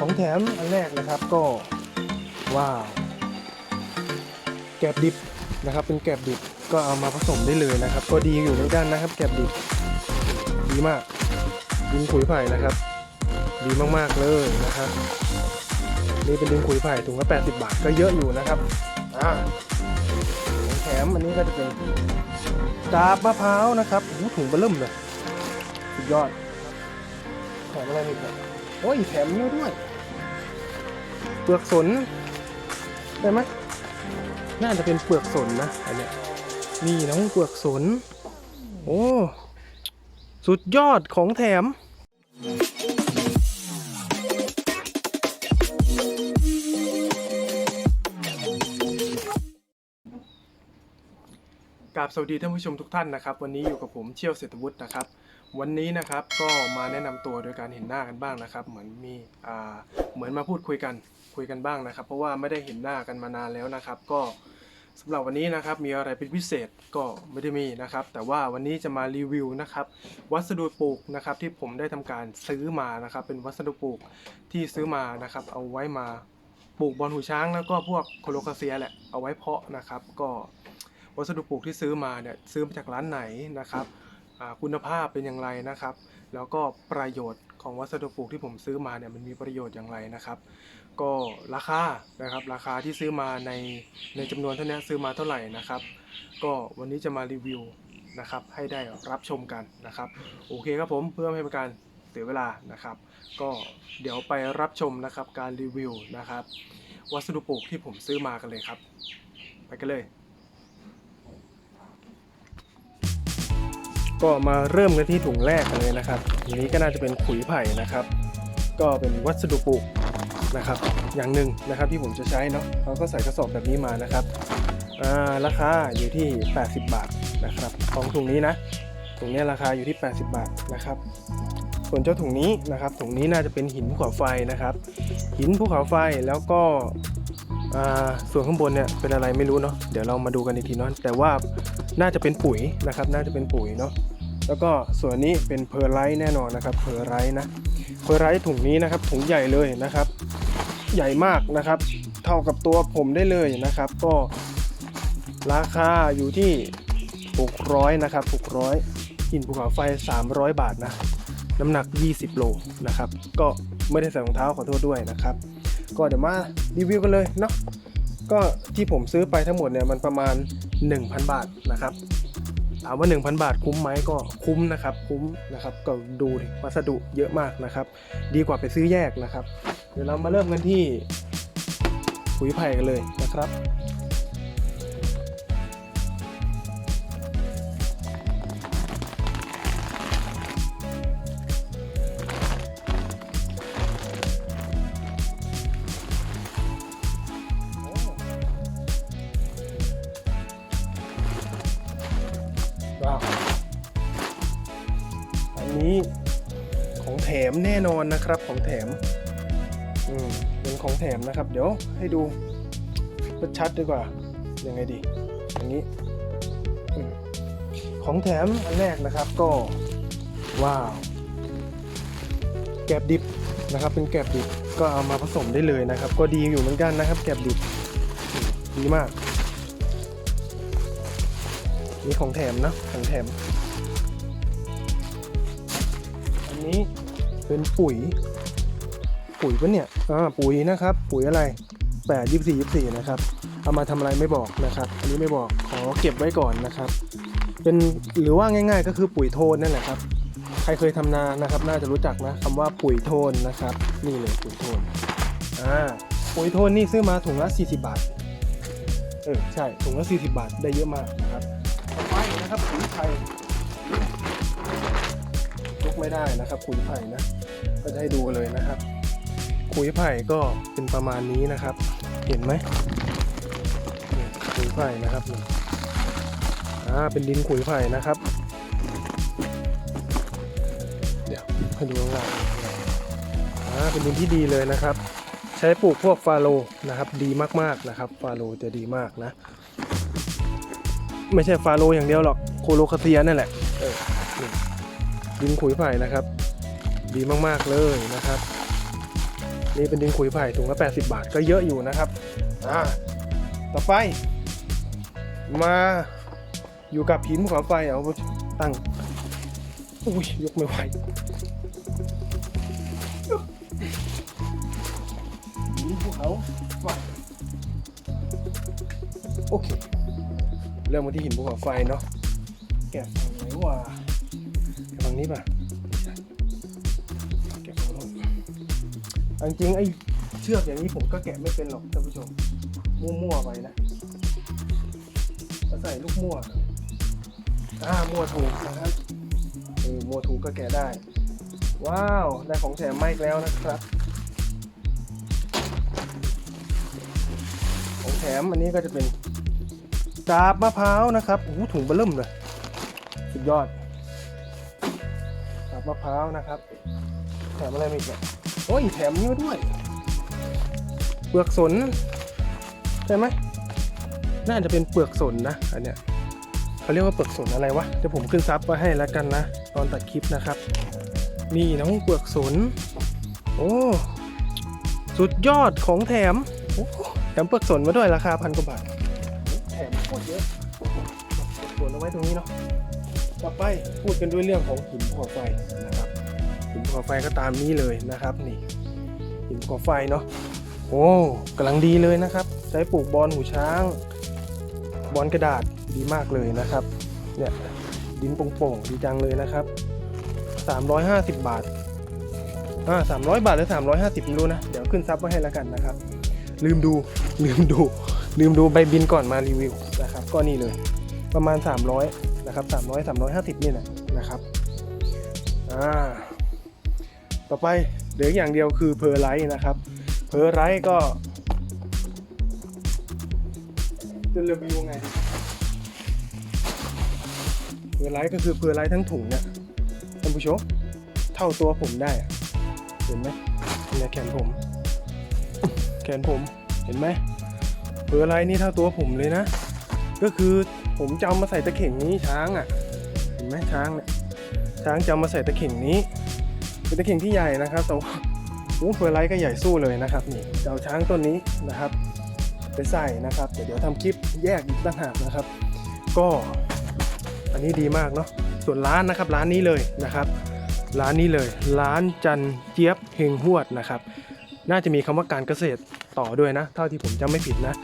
ของแถมอันแรกนะครับก็ว้าวแกบดิบนะครับ เป็นแกบดิบก็เอามาผสมได้เลยนะครับ ก็ดีอยู่เหมือนนะครับ แกบดิบดีมากดินขุยไผ่นะครับ ดีมากๆเลยนะครับนี่เป็นดินขุยไผ่ถุงละ80 บาทก็เยอะอยู่นะครับอ่าของแถมอันนี้ก็จะเป็นกาบมะพร้าวนะครับโอ้ถุงเบอร์เริ่มเลยสุดยอดแถมอะไรอีกเนี่ยโอ้ยแถมเยอะด้วย เปลือกสนได้ไหมน่าจะเป็นเปลือกสนนะอันเนี้ยนี่น้องเปลือกสน โอ้ สุดยอดของแถม กราบสวัสดีท่านผู้ชมทุกท่านนะครับ วันนี้อยู่กับผมเชี่ยวเศรษฐวุฒินะครับ วันนี้นะครับก็มาแนะนำตัวโดยการเห็นหน้ากันบ้างนะครับ เหมือนมีอ่าเหมือนมาพูดคุยกันคุยกันบ้างนะครับ เพราะว่าไม่ได้เห็นหน้ากันมานานแล้วนะครับ ก็สำหรับวันนี้นะครับมีอะไรเป็นพิเศษก็ไม่ได้มีนะครับ แต่ว่าวันนี้จะมารีวิวนะครับ วัสดุปลูกนะครับที่ผมได้ทำการซื้อมานะครับ เป็นวัสดุปลูกที่ซื้อมานะครับ เอาไว้มาปลูกบอลหูช้าง แล้วก็พวกโคโลคาเซียแหละเอาไว้เพาะนะครับ ก็วัสดุปลูกที่ซื้อมาเนี่ยซื้อมาจากร้านไหนนะครับ คุณภาพเป็นอย่างไรนะครับ แล้วก็ประโยชน์ของวัสดุปลูกที่ผมซื้อมาเนี่ยมันมีประโยชน์อย่างไรนะครับ ก็ราคานะครับราคาที่ซื้อมาในในจำนวนเท่านี้ซื้อมาเท่าไหร่นะครับ ก็วันนี้จะมารีวิวนะครับให้ได้รับชมกันนะครับ โอเคครับผมเพื่อไม่ให้เป็นการเสียเวลานะครับ ก็เดี๋ยวไปรับชมนะครับการรีวิวนะครับ วัสดุปลูกที่ผมซื้อมากันเลยครับ ไปกันเลย ก็มาเริ่มกันที่ถุงแรกกันเลยนะครับทีนี้ก็น่าจะเป็นขุยไผ่นะครับ ก็เป็นวัสดุปลูกนะครับ อย่างหนึ่งนะครับที่ผมจะใช้เนาะเขาก็ใส่กระสอบแบบนี้มานะครับอ่าราคาอยู่ที่ 80 บาทนะครับของถุงนี้นะถุงนี้ราคาอยู่ที่ 80 บาทนะครับ ส่วนเจ้าถุงนี้นะครับถุงนี้น่าจะเป็นหินภูเขาไฟนะครับ หินภูเขาไฟแล้วก็อ่าส่วนข้างบนเนี่ยเป็นอะไรไม่รู้เนาะเดี๋ยวเรามาดูกันอีกทีเนาะแต่ว่า น่าจะเป็นปุ๋ยนะครับ น่าจะเป็นปุ๋ยเนาะแล้วก็ส่วนนี้เป็นเพอร์ไลท์แน่นอนนะครับเพอร์ไลท์นะเพอร์ไลท์ถุงนี้นะครับถุงใหญ่เลยนะครับ ใหญ่มากนะครับ เท่ากับตัวผมได้เลยนะครับ ก็ราคาอยู่ที่600นะครับ600หินภูเขาไฟ 300 บาทนะน้ำหนัก 20 โลนะครับ ก็ไม่ได้ใส่รองเท้าขอโทษด้วยนะครับ ก็เดี๋ยวมารีวิวกันเลยเนาะ ก็ที่ผมซื้อไปทั้งหมดเนี่ยมันประมาณ 1,000 บาทนะครับถามว่า 1,000 บาทคุ้มไหมก็คุ้มนะครับ คุ้มนะครับก็ดูวัสดุเยอะมากนะครับ ดีกว่าไปซื้อแยกนะครับ เดี๋ยวเรามาเริ่มกันที่ปุ๋ยไผ่กันเลยนะครับ นี้ของแถมแน่นอนนะครับของแถมอืมเป็นของแถมนะครับ เดี๋ยวให้ดูชัดดีกว่ายังไงดีอย่างนี้ของแถมอันแรกนะครับก็ ว้าวแกบดิบนะครับเป็นแกบดิบก็เอามาผสมได้เลยนะครับ ก็ดีอยู่เหมือนกันนะครับ แกบดิบดีมากนี่ของแถมนะของแถม นี้เป็นปุ๋ย ปุ๋ยปะเนี่ยอ่าปุ๋ยนะครับ ปุ๋ยอะไรแปดยี่สี่ยี่สี่นะครับ เอามาทำอะไรไม่บอกนะครับ อันนี้ไม่บอกขอเก็บไว้ก่อนนะครับ เป็นหรือว่าง่าย ๆ ก็คือปุ๋ยโทนนั่นแหละครับ ใครเคยทำนานะครับ น่าจะรู้จักนะคำว่าปุ๋ยโทนนะครับ นี่เลยปุ๋ยโทนอ่าปุ๋ยโทนนี่ซื้อมาถุงละ 40 บาท เออใช่ถุงละ 40 บาทได้เยอะมากนะครับต่อไปนะครับขุยไผ่ย ไม่ได้นะครับขุยไผ่นะก็จะให้ดูเลยนะครับขุยไผ่ก็เป็นประมาณนี้นะครับ เห็นไหมนี่ขุยไผ่นะครับนี่อ่าเป็นดินขุยไผ่นะครับ เดี๋ยวให้ดูข้างล่างอ่าเป็นดินที่ดีเลยนะครับ ใช้ปลูกพวกฟาโลนะครับ ดีมากๆนะครับ ฟาโลจะดีมากนะ ไม่ใช่ฟาโลอย่างเดียวหรอกโคโลคาเซียนั่นแหละเออนี่ ดินขุยไผ่นะครับ ดีมากๆเลยนะครับ นี่เป็นดินขุยไผ่ถุงละ 80 บาทก็เยอะอยู่นะครับอ่าต่อไป มาอยู่กับหินภูเขาไฟเอาตั้งอุ้ยยกไม่ไหวหินภูเขาไฟโอเค เริ่มมาที่หินภูเขาไฟเนาะแกะตังไหนวะแกะฝั่ง นี้ป่ะแกะฝั่งเอาจริงไอ้เชือกอย่างนี้ผมก็แกะไม่เป็นหรอกท่านผู้ชม มั่วๆไปนะใส่ลูกมั่วอ่ามั่วถูกนะครับเออมั่วถูกก็แกะได้ ว้าว ได้ของแถมมาอีกแล้วนะครับ ของแถมอันนี้ก็จะเป็นกาบมะพร้าวนะครับโอ้โหถุงเบลุ่มเลย สุดยอด มะพร้าวนะครับ แถมอะไรมาอีกเนี่ยโอ้ยแถมนี้มาด้วย เปลือกสนใช่ไหมน่าจะเป็นเปลือกสนนะอันเนี้ยเขาเรียกว่าเปลือกสนอะไรวะเดี๋ยวผมขึ้นซับไว้ให้แล้วกันนะตอนตัดคลิปนะครับ นี่น้องเปลือกสนโอ้สุดยอดของแถมแถมเปลือกสนมาด้วยราคาพันกว่าบาทแถมโคตรเยอะส่วนเอาไว้ตรงนี้เนาะ ต่อไปพูดกันด้วยเรื่องของหินภูเขาไฟนะครับหินภูเขาไฟก็ตามนี้เลยนะครับนี่หินภูเขาไฟเนาะโอ้กำลังดีเลยนะครับ ใช้ปลูกบอลหูช้าง บอลกระดาษดีมากเลยนะครับเนี่ยดินโป่งๆดีจังเลยนะครับ 350 บาทอ่า300 บาทหรือ 350ไม่รู้นะ เดี๋ยวขึ้นซับไว้ให้แล้วกันนะครับ ลืมดูลืมดู ลืมดูใบบินก่อนมารีวิวนะครับ ก็นี่เลย ประมาณ 300 นะครับ300 350นี่แหละนะครับอ่าต่อไปเหลืออย่างเดียวคือเพอร์ไลท์นะครับเพอร์ไลท์ก็จะรีวิวไงเพอร์ไลท์ก็คือเพอร์ไลท์ทั้งถุงเนี่ยท่านผู้ชมเท่าตัวผมได้เห็นไหมเนี่ยแขนผม แขนผมเห็นไหมเพอร์ไลท์นี่เท่าตัวผมเลยนะ ก็คือ ผมจะเอามาใส่ตะเข่งนี้ช้างอะ เห็นไหมช้างเนี่ยช้างจะเอามาใส่ตะเข่งนี้ เป็นตะเข่งที่ใหญ่นะครับแต่ว่าโอ้เพอร์ไลท์ก็ใหญ่สู้เลยนะครับนี่จะเอาช้างต้นนี้นะครับไปใส่นะครับแต่เดี๋ยวทำคลิปแยกอีกต่างหากนะครับ ก็อันนี้ดีมากเนาะส่วนร้านนะครับร้านนี้เลยนะครับ ร้านนี้เลย ร้านจันเจี๊ยบเฮงหวดนะครับ น่าจะมีคำว่าการเกษตรต่อด้วยนะเท่าที่ผมจำไม่ผิดนะ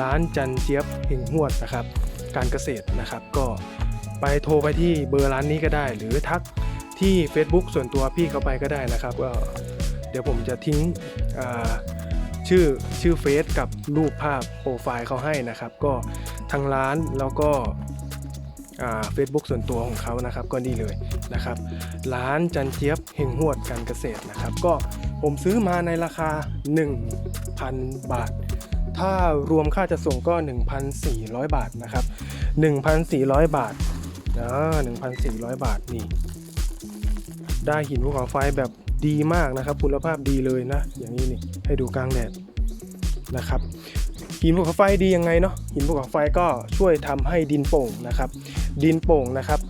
ร้านจันเจี๊ยบเฮงหวดนะครับ การเกษตรนะครับ ก็ไปโทรไปที่เบอร์ร้านนี้ก็ได้ หรือทักที่ Facebook ส่วนตัวพี่เขาไปก็ได้นะครับก็เดี๋ยวผมจะทิ้งชื่อชื่อเฟซกับรูปภาพโปรไฟล์เขาให้นะครับ ก็ทางร้านแล้วก็เฟซบุ๊กส่วนตัวของเขานะครับก็นี่เลยนะครับ ร้านจันเจี๊ยบเฮงหวดการเกษตรนะครับ ก็ผมซื้อมาในราคา 1,000 บาท ถ้ารวมค่าจะส่งก็ 1,400 บาทนะครับ 1,400 บาทอ่า1,400 บาทนี่ ได้หินภูเขาไฟแบบดีมากนะครับ คุณภาพดีเลยนะ อย่างนี้นี่ให้ดูกลางแดดนะครับหินภูเขาไฟดียังไงเนาะหินภูเขาไฟก็ช่วยทำให้ดินโป่งนะครับ ดินโป่งนะครับ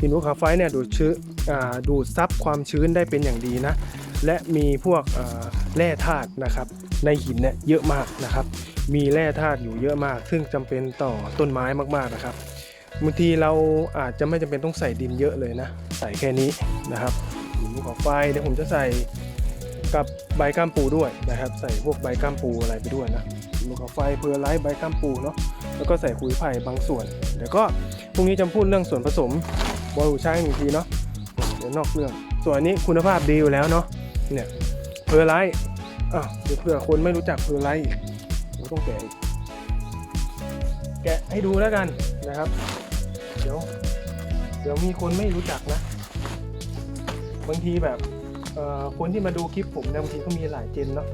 หินภูเขาไฟเนี่ยดูดชื้นอ่าดูดซับความชื้นได้เป็นอย่างดีนะ และมีพวกแร่ธาตุนะครับ ในหินเนี่ยเยอะมากนะครับ มีแร่ธาตุอยู่เยอะมาก ซึ่งจำเป็นต่อต้นไม้มากๆนะครับบางทีเราอาจจะไม่จำเป็นต้องใส่ดินเยอะเลยนะ ใส่แค่นี้นะครับหินภูเขาไฟเดี๋ยวผมจะใส่กับใบก้ามปูด้วยนะครับ ใส่พวกใบก้ามปูอะไรไปด้วยนะหินภูเขาไฟเพอร์ไลท์ใบก้ามปูเนาะแล้วก็ใส่ขุยไผ่บางส่วนเดี๋ยวก็พรุ่งนี้จะพูดเรื่องส่วนผสมบอลูช้างอีกทีเนาะเดี๋ยวนอกเรื่องส่วนนนี้คุณภาพดีอยู่แล้วเนาะเนี่ยเพอร์ไลท์ อะเดี๋ยวเผื่อคนไม่รู้จักเพอร์ไลท์ผมต้องแกะอีกแกะให้ดูแล้วกันนะครับ เดี๋ยว เดี๋ยวมีคนไม่รู้จักนะ บางทีแบบเอ่อคนที่มาดูคลิปผมเนี่ยบางทีก็มีหลายเจนเนาะ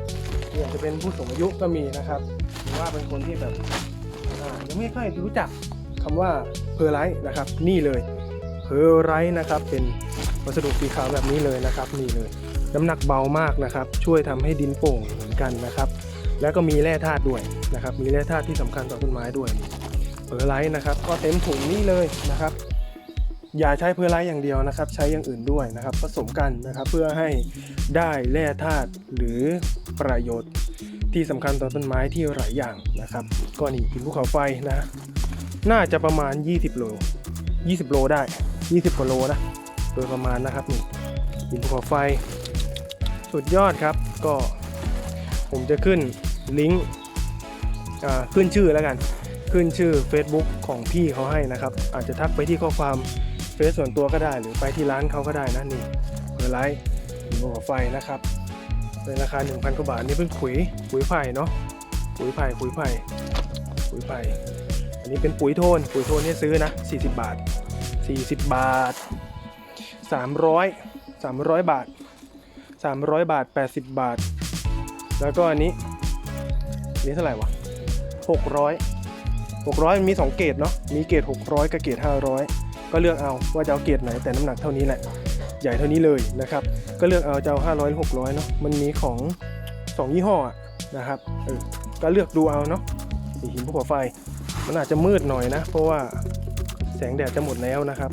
อาจจะเป็นผู้สูงอายุก็มีนะครับหรือว่าเป็นคนที่แบบอ่ายังไม่ค่อยรู้จักคำว่าเพอร์ไลท์นะครับ นี่เลยเพอร์ไลท์นะครับ เป็นวัสดุสีขาวแบบนี้เลยนะครับนี่เลย น้ำหนักเบามากนะครับ ช่วยทำให้ดินโป่งเหมือนกันนะครับ แล้วก็มีแร่ธาตุด้วยนะครับ มีแร่ธาตุที่สำคัญต่อต้นไม้ด้วยเปอร์ไลท์นะครับ ก็เต็มถุงนี้เลยนะครับ อย่าใช้เพอร์ไลท์อย่างเดียวนะครับ ใช้อย่างอื่นด้วยนะครับ ผสมกันนะครับเพื่อให้ได้แร่ธาตุหรือประโยชน์ที่สำคัญต่อต้นไม้ที่หลายอย่างนะครับก็นี่หินภูเขาไฟนะน่าจะประมาณ 20 โล 20 โลได้ 20กว่าโลนะ โดยประมาณนะครับนี่หินภูเขาไฟ สุดยอดครับก็ผมจะขึ้นลิงก์ขึ้นชื่อแล้วกัน ขึ้นชื่อ Facebook ของพี่เขาให้นะครับ อาจจะทักไปที่ข้อความเฟซส่วนตัวก็ได้ หรือไปที่ร้านเขาก็ได้นะนี่เบอร์ไลท์หินภูเขาไฟนะครับในราคา 1,000กว่าบาทนี่เป็นขุยขุยไผ่เนาะขุยไผ่ขุยไผ่ขุยไผ่อันนี้เป็นปุ๋ยโทนปุ๋ยโทนนี่ซื้อนะ 40 บาท 40 บาท 300 300 บาท 300 บาท 80 บาท แล้วก็อันนี้นี้เท่าไหร่วะ 600 600มันมี 2 เกรดเนาะ มีเกรด600 กับเกรด500 ก็เลือกเอาว่าจะเอาเกรดไหนแต่น้ำหนักเท่านี้แหละ ใหญ่เท่านี้เลยนะครับ ก็เลือกเอาจะเอา500หรือ600เนาะ มันมีของ 2 ยี่ห้ออะนะครับ เออ ก็เลือกดูเอาเนาะสีหินภูเขาไฟ มันอาจจะมืดหน่อยนะ เพราะว่าแสงแดดจะหมดแล้วนะครับ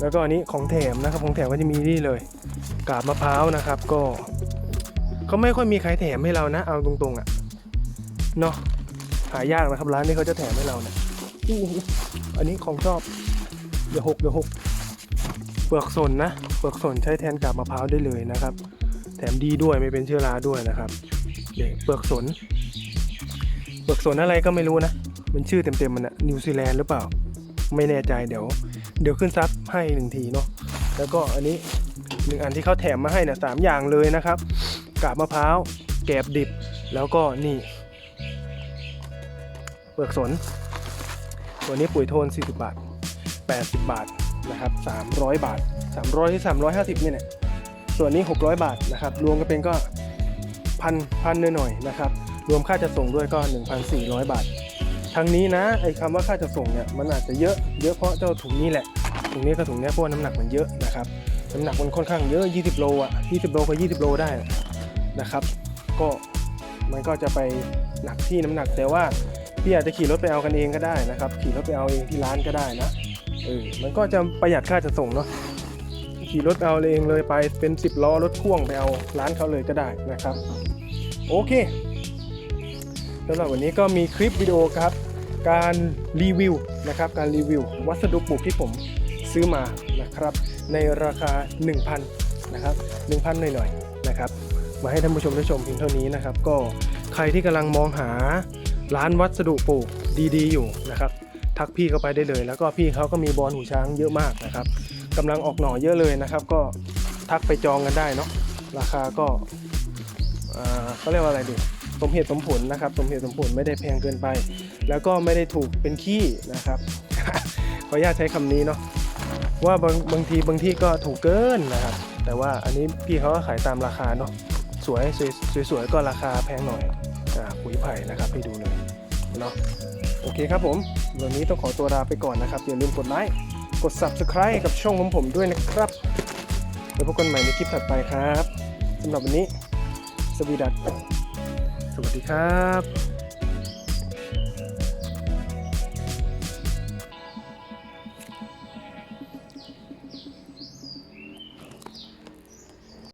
แล้วก็อันนี้ของแถมนะครับ ของแถมก็จะมีนี่เลย กาบมะพร้าวนะครับ ก็เขาไม่ค่อยมีใครแถมให้เรานะ เอาตรงๆอะ่ะเนาะหายากนะครับร้านนี้เขาจะแถมให้เราเนี่ยอู้อันนี้ของชอบเดี๋ยวหกเดี๋ยวหกเปลือกสนนะเปลือกสนใช้แทนกาบมะพร้าวได้เลยนะครับ แถมดีด้วยไม่เป็นเชื้อราด้วยนะครับเดี๋ยวเปลือกสนเปลือกสนอะไรก็ไม่รู้นะ มันชื่อเต็มๆมันอะนิวซีแลนด์หรือเปล่า ไม่แน่ใจเดี๋ยว เดี๋ยวขึ้นซับให้หนึ่งทีเนาะแล้วก็อันนี้ หนึ่งอันที่เขาแถมมาให้นี่ยสามอย่างเลยนะครับ กาบมะพร้าวแกบดิบแล้วก็นี่ เปลือกสน ตัวนี้ปุ๋ยโทน 40 บาท 80 บาทนะครับ 300 บาท 300ที่350เนี่ยแหละส่วนนี้ 600 บาทนะครับ รวมกันเป็นก็พันพันหน่อยๆนะครับ รวมค่าจะส่งด้วยก็ 1,400 บาททั้งนี้นะไอ้คำว่าค่าจะส่งเนี่ยมันอาจจะเยอะเยอะเพราะเจ้าถุงนี้แหละถุงนี้กับถุงนี้เพราะว่าน้ำหนักมันเยอะนะครับ น้ำหนักมันค่อนข้างเยอะ 20 โลอะ 20 โลกับ20 โลได้นะครับ ก็มันก็จะไปหนักที่น้ำหนักแต่ว่าพี่อาจจะขี่รถไปเอากันเองก็ได้นะครับ ขี่รถไปเอาเองที่ร้านก็ได้นะเออมันก็จะประหยัดค่าจะส่งเนาะขี่รถเอาเองเลยไปเป็น 10 ล้อรถพ่วงไปเอาร้านเขาเลยก็ได้นะครับ โอเคสำหรับวันนี้ก็มีคลิปวิดีโอครับ การรีวิวนะครับการรีวิว วัสดุปลูกที่ผมซื้อมานะครับ ในราคา 1,000นะครับ1,000 หน่อยๆนะครับมาให้ท่านผู้ชมได้ชมเพียงเท่านี้นะครับ ก็ใครที่กำลังมองหาร้านวัสดุปลูกดีๆ อยู่นะครับ ทักพี่เข้าไปได้เลย แล้วก็พี่เขาก็มีบอลหูช้างเยอะมากนะครับกำลังออกหน่อเยอะเลยนะครับ ก็ทักไปจองกันได้เนาะราคาก็อ่าเขาเรียกว่าอะไรดีสมเหตุสมผลนะครับสมเหตุสมผลไม่ได้แพงเกินไป แล้วก็ไม่ได้ถูกเป็นขี้นะครับขออนุญาตใช้คำนี้เนาะ ว่าบางบางทีบางที่ก็ถูกเกินนะครับ แต่ว่าอันนี้พี่เขาก็ขายตามราคาเนาะสวยสวยสวยก็ราคาแพงหน่อยอ่าปุ๋ยไผ่นะครับให้ดูเลยเนาะโอเคครับผมวันนี้ต้องขอตัวลาไปก่อนนะครับ อย่าลืมกดไลค์กด subscribe กับช่องของผมด้วยนะครับ แล้วพบกันใหม่ในคลิปถัดไปครับสำหรับวันนี้ สวีดัตสวัสดีครับ